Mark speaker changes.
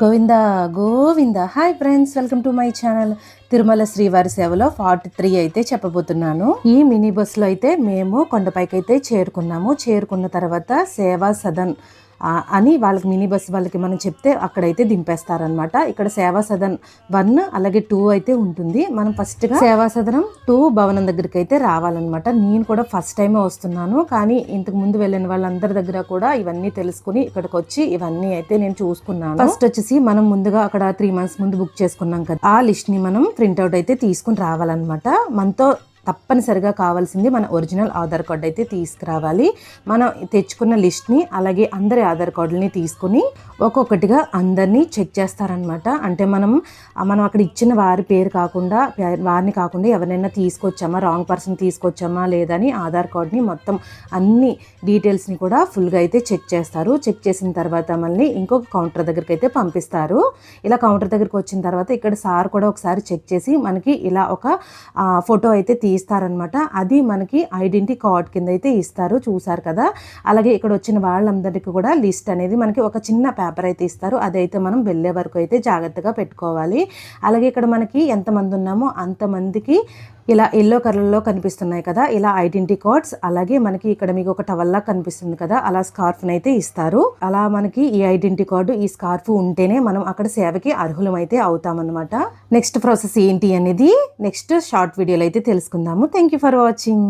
Speaker 1: Govinda Govinda. Hi friends welcome to my channel Tirumala శ్రీవారి సేవలో forty three అయితే చెప్పబోతున్నాను. ఈ మినీ బస్సులో అయితే మేము కొండపైకి అయితే చేరుకున్నాము. చేరుకున్న తర్వాత సేవా సదన్ అని వాళ్ళకి మినీ బస్ వాళ్ళకి మనం చెప్తే అక్కడైతే దింపేస్తారనమాట ఇక్కడ సేవా సదన్ వన్ అలాగే టూ అయితే ఉంటుంది. మనం ఫస్ట్గా సేవా సదనం టూ భవనం దగ్గరికి అయితే రావాలన్నమాట. నేను కూడా ఫస్ట్ టైమే వస్తున్నాను. కానీ ఇంతకు ముందు వెళ్ళిన వాళ్ళందరి దగ్గర కూడా ఇవన్నీ తెలుసుకుని ఇక్కడికి వచ్చి ఇవన్నీ అయితే నేను చూసుకున్నాను. ఫస్ట్ వచ్చేసి మనం ముందుగా అక్కడ త్రీ మంత్స్ ముందు బుక్ చేసుకున్నాం కదా. ఆ లిస్ట్ని మనం ప్రింట్అవుట్ అయితే తీసుకుని రావాలన్నమాట. మనతో తప్పనిసరిగా కావాల్సింది మన ఒరిజినల్ ఆధార్ కార్డ్ అయితే తీసుకురావాలి. మనం తెచ్చుకున్న లిస్ట్ని అలాగే అందరి ఆధార్ కార్డులని తీసుకుని ఒక్కొక్కటిగా అందరినీ చెక్ చేస్తారనమాట అంటే మనం మనం అక్కడ ఇచ్చిన వారి పేరు కాకుండా వారిని కాకుండా ఎవరైనా తీసుకొచ్చామా రాంగ్ పర్సన్ తీసుకొచ్చామా లేదని ఆధార్ కార్డ్ని మొత్తం అన్ని డీటెయిల్స్ని కూడా ఫుల్గా అయితే చెక్ చేస్తారు. చెక్ చేసిన తర్వాత మళ్ళీ ఇంకొక కౌంటర్ దగ్గరికి అయితే పంపిస్తారు. ఇలా కౌంటర్ దగ్గరికి వచ్చిన తర్వాత ఇక్కడ సార్ కూడా ఒకసారి చెక్ చేసి మనకి ఇలా ఒక ఫోటో అయితే తీ ఇస్తారనమాట అది మనకి ఐడెంటిటీ కార్డ్ కింద అయితే ఇస్తారు చూసారు కదా. అలాగే ఇక్కడ వచ్చిన వాళ్ళందరికీ కూడా లిస్ట్ అనేది మనకి ఒక చిన్న పేపర్ అయితే ఇస్తారు. అదైతే మనం వెళ్ళే వరకు అయితే జాగ్రత్తగా పెట్టుకోవాలి. అలాగే ఇక్కడ మనకి ఎంతమంది ఉన్నామో అంతమందికి ఇలా ఎల్లో కలర్లో కనిపిస్తున్నాయి కదా ఇలా ఐడెంటిటీ కార్డ్స్. అలాగే మనకి ఇక్కడ మీకు ఒక టవల్లా కనిపిస్తుంది కదా అలా స్కార్ఫ్ని అయితే ఇస్తారు. అలా మనకి ఈ ఐడెంటిటీ కార్డు ఈ స్కార్ఫ్ ఉంటేనే మనం అక్కడ సేవకి అర్హులమైతే అవుతామన్నమాట. నెక్స్ట్ ప్రాసెస్ ఏంటి అనేది నెక్స్ట్ షార్ట్ వీడియోలో అయితే తెలుసుకుందాము థ్యాంక్ యూ ఫర్ వాచింగ్